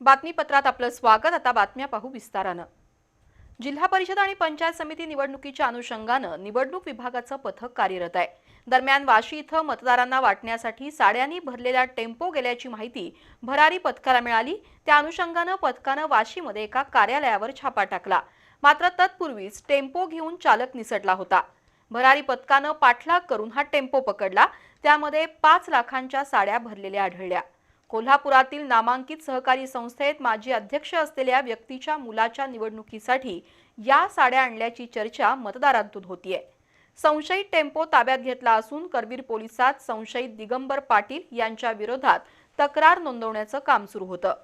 बातमीपत्रात आपलं स्वागत. आता बातम्या पाहू विस्तारानं. जिल्हा परिषद आणि पंचायत समिती निवडणुकीच्या अनुषंगानं निवडणूक विभागाचं पथक कार्यरत आहे. दरम्यान वाशी इथं मतदारांना वाटण्यासाठी साड्यांनी भरलेला टेम्पो गेल्याची माहिती भरारी पथकाला मिळाली. त्या अनुषंगानं पथकानं वाशीमध्ये एका कार्यालयावर छापा टाकला. मात्र तत्पूर्वीच टेम्पो घेऊन चालक निसटला होता. भरारी पथकानं पाठलाग करून हा टेम्पो पकडला. त्यामध्ये पाच लाखांच्या साड्या भरलेल्या आढळल्या. कोल्हापुरातील नामांकित सहकारी संस्थेत माजी अध्यक्ष असलेल्या व्यक्तीच्या मुलाच्या निवडणुकीसाठी या साड्या आणल्याची चर्चा मतदारांतून होतीये. संशयित टेम्पो ताब्यात घेतला असून करवीर पोलिसात संशयित दिगंबर पाटील यांच्या विरोधात तक्रार नोंदवण्याचं काम सुरू होतं.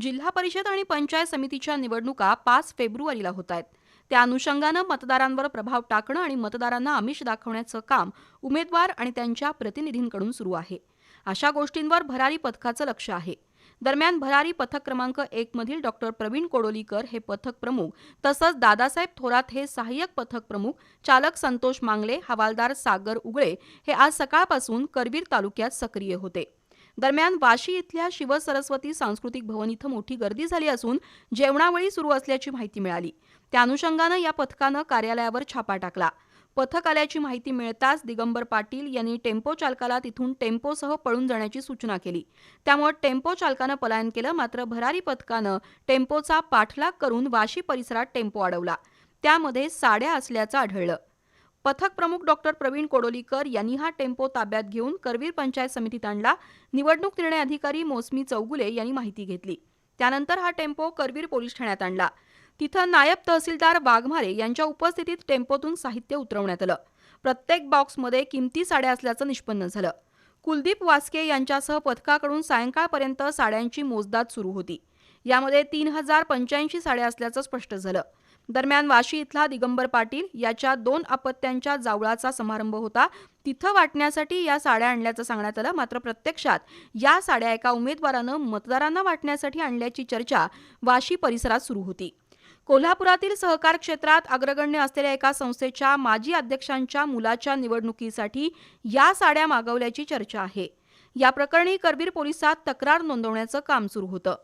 जिल्हा परिषद आणि पंचायत समितीच्या निवडणुका पाच फेब्रुवारीला होत आहेत. त्या अनुषंगानं मतदारांवर प्रभाव टाकणं आणि मतदारांना आमिष दाखवण्याचं काम उमेदवार आणि त्यांच्या प्रतिनिधींकडून सुरू आहे. अशा गोष्टींवर भरारी पथकाचं लक्ष आहे. दरम्यान भरारी पथक क्रमांक एक मधील डॉक्टर प्रवीण कोडोलीकर हे पथक प्रमुख तसंच दादासाहेब थोरात हे सहाय्यक पथक प्रमुख चालक संतोष मांगले हवालदार सागर उगळे हे आज सकाळपासून करवीर तालुक्यात सक्रिय होते. दरम्यान वाशी इथल्या शिवसरस्वती सांस्कृतिक भवन इथं मोठी गर्दी झाली असून जेवणावळी सुरू असल्याची माहिती मिळाली. त्या अनुषंगानं या पथकानं कार्यालयावर छापा टाकला. पथक आल्याची माहिती मिळताच दिगंबर पाटील यांनी टेम्पो चालकाला तिथून टेम्पोसह पळून जाण्याची सूचना केली. त्यामुळे टेम्पो चालकानं पलायन केलं मात्र भरारी पथकानं टेम्पोचा पाठलाग करून वाशी परिसरात टेम्पो अडवला. त्यामध्ये साड्या असल्याचं आढळलं. पथक प्रमुख डॉक्टर प्रवीण कोडोलीकर यांनी हा टेम्पो ताब्यात घेऊन करवीर पंचायत समितीत आणला. निवडणूक निर्णय अधिकारी मोसमी चौगुले यांनी माहिती घेतली. त्यानंतर हा टेम्पो करवीर पोलीस ठाण्यात आणला. तिथं नायब तहसीलदार वाघमारे यांच्या उपस्थितीत टेम्पोतून साहित्य उतरवण्यात आलं. प्रत्येक बॉक्समध्ये किमती साड्या असल्याचं निष्पन्न झालं. कुलदीप वास्के यांच्यासह पथकाकडून सायंकाळपर्यंत साड्यांची मोजदाद सुरू होती. यामध्ये तीन हजार पंच्याऐंशी साड्या असल्याचं स्पष्ट झालं. दरम्यान वाशी इथला दिगंबर पाटील याच्या दोन अपत्यांच्या जावळाचा समारंभ होता. तिथं वाटण्यासाठी या साड्या आणल्याचं सांगण्यात आलं. मात्र प्रत्यक्षात या साड्या एका उमेदवारानं मतदारांना वाटण्यासाठी आणल्याची चर्चा वाशी परिसरात सुरू होती. कोल्हापुरातील सहकार क्षेत्रात अग्रगण्य असलेल्या एका संस्थेच्या माजी अध्यक्षांच्या मुलाच्या निवडणुकीसाठी या साड्या मागवल्याची चर्चा आहे. या प्रकरणी करबीर पोलिसात तक्रार नोंदवण्याचं काम सुरू होतं.